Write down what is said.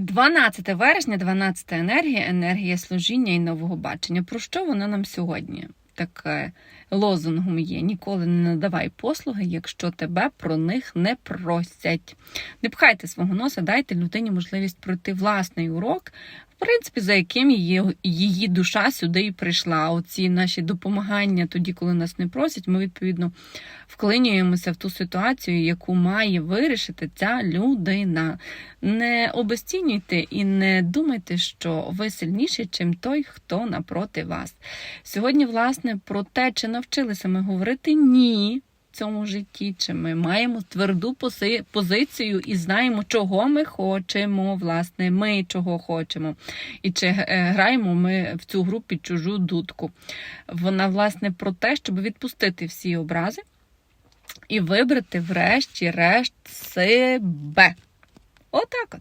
12 вересня, 12 енергія, енергія служіння і нового бачення. Про що вона нам сьогодні? Таке лозунгом є: ніколи не надавай послуги, якщо тебе про них не просять. Не пхайте свого носа, дайте людині можливість пройти власний урок, принципі, за яким її, її душа сюди і прийшла. Оці наші допомагання тоді, коли нас не просять, ми відповідно вклинюємося в ту ситуацію, яку має вирішити ця людина. Не обесцінюйте і не думайте, що ви сильніші, чим той, хто напроти вас. Сьогодні, власне, про те, чи навчилися ми говорити ні. В Цьому житті, чи ми маємо тверду позицію і знаємо, чого ми хочемо, власне, ми чого хочемо, і чи е, граємо ми в цю гру під чужу дудку. Вона, власне, про те, щоб відпустити всі образи і вибрати, врешті-решт, себе. Отак от.